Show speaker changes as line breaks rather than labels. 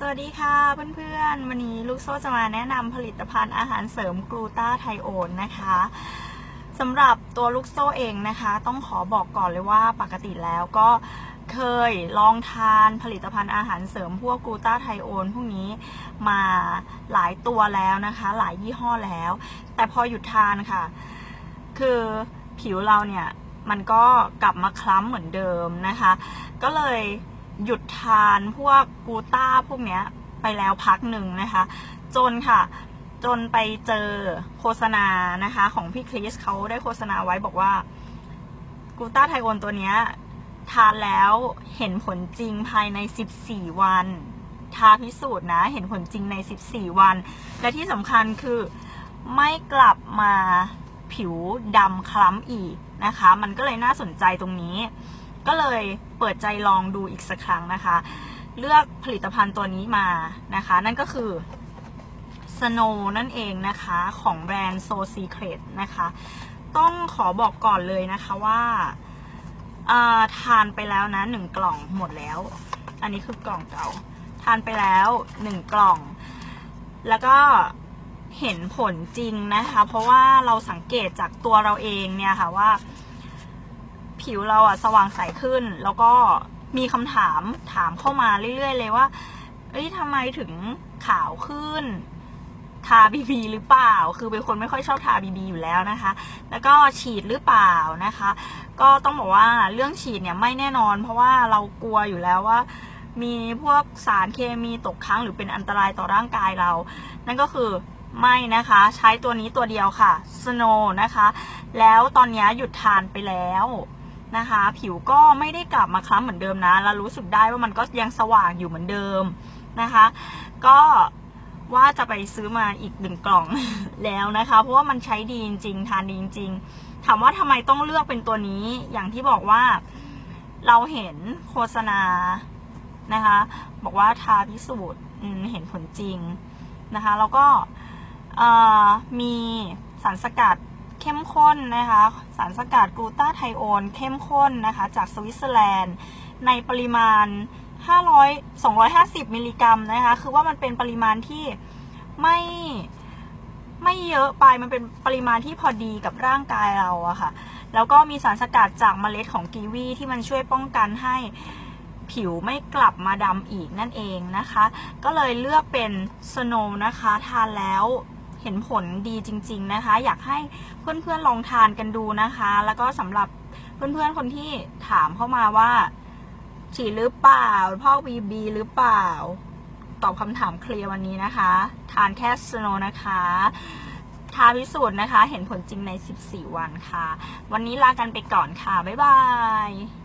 สวัสดีค่ะเพื่อนๆ วันนี้ลูกโซ่จะมาแนะนำผลิตภัณฑ์อาหารเสริมกลูตาไทโอนนะคะสำหรับตัวลูกโซ่เองนะคะ ต้องขอบอกก่อนเลยว่าปกติแล้วก็เคยลองทานผลิตภัณฑ์อาหารเสริมพวกกลูตาไทโอนพวกนี้มาหลายตัวแล้วนะคะ หลายยี่ห้อแล้ว แต่พอหยุดทานค่ะ คือผิวเราเนี่ยมันก็กลับมาคล้ำเหมือนเดิมนะคะ ก็เลย หยุดทานพวกกูต้าพวกเนี้ยไปแล้วพักหนึ่งนะคะ จนค่ะ จนไปเจอโฆษณานะคะ ของพี่คริสเขาได้โฆษณาไว้บอกว่ากูต้าไทโอนตัวเนี้ยทานแล้วเห็นผลจริงภายใน 14 วันทาพิสูจน์นะ เห็นผลจริงใน 14 วัน และที่สำคัญคือไม่กลับมาผิวดำคล้ำอีกนะคะ มันก็เลยน่าสนใจตรงนี้ ก็เลยเปิดใจลองดูอีกสักครั้งนะคะ เลือกผลิตภัณฑ์ตัวนี้มานะคะ นั่นก็คือ Snow นั่นเองนะคะของแบรนด์ So Secret นะคะ ต้องขอบอกก่อนเลยนะคะว่าอ่าทานไปแล้วนะหนึ่งกล่องหมดแล้ว อันนี้คือกล่องเก่า ทานไปแล้วหนึ่งกล่อง แล้วก็เห็นผลจริงนะคะ เพราะว่าเราสังเกตจากตัวเราเองเนี่ยค่ะว่า ผิวเราอะสว่างใสขึ้น แล้วก็มีคำถามถามเข้ามาเรื่อยๆ เลยว่าเอ้ยทำไมถึงขาวขึ้น ทาบีบีหรือเปล่า คือเป็นคนไม่ค่อยชอบทาบีบีอยู่แล้วนะคะ แล้วก็ฉีดหรือเปล่านะคะ ก็ต้องบอกว่าเรื่องฉีดเนี่ยไม่แน่นอน เพราะว่าเรากลัวอยู่แล้วว่า มีพวกสารเคมีตกค้างหรือเป็นอันตรายต่อร่างกายเรา นั่นก็คือไม่นะคะ ใช้ตัวนี้ตัวเดียวค่ะ Snow นะคะ แล้วตอนนี้หยุดทานไปแล้ว นะคะ ผิวก็ไม่ได้กลับมาคล้ำเหมือนเดิมนะแล้วรู้สึกได้ว่ามันก็ยังสว่างอยู่เหมือนเดิมนะคะ ก็ว่าจะไปซื้อมาอีกหนึ่งกล่องแล้วนะคะ เพราะว่ามันใช้ดีจริงๆทานดีจริงๆถามว่าทำไมต้องเลือกเป็นตัวนี้อย่างที่บอกว่าเราเห็นโฆษณานะคะ บอกว่าทาพิสูจน์เห็นผลจริงนะคะ แล้วก็มีสารสกัด เข้มข้นนะคะ สารสกัดกลูตาไทโอนเข้มข้นนะคะ จากสวิตเซอร์แลนด์ ในปริมาณ 500 250 มิลลิกรัมนะคะ คือว่ามันเป็นปริมาณที่ไม่ไม่เยอะไปมันเป็นปริมาณที่พอดีกับร่างกายเราอะค่ะ แล้วก็มีสารสกัดจากเมล็ดของกีวีที่มันช่วยป้องกันให้ผิวไม่กลับมาดำอีกนั่นเองนะคะ ก็เลยเลือกเป็นสโนนะคะ ทานแล้ว เห็นผลดีจริง ๆนะคะ อยากให้เพื่อนๆลองทานกันดูนะคะ แล้วก็สำหรับเพื่อนๆคนที่ถามเข้ามาว่า ฉีดหรือเปล่าพ่อกบีบีหรือเปล่า ตอบคำถามเคลียร์วันนี้นะคะ ทานแค่สโนนะคะทาพิสูจน์นะคะ เห็นผลจริงใน 14 วันค่ะ วันนี้ลากันไปก่อนค่ะ บ๊ายบาย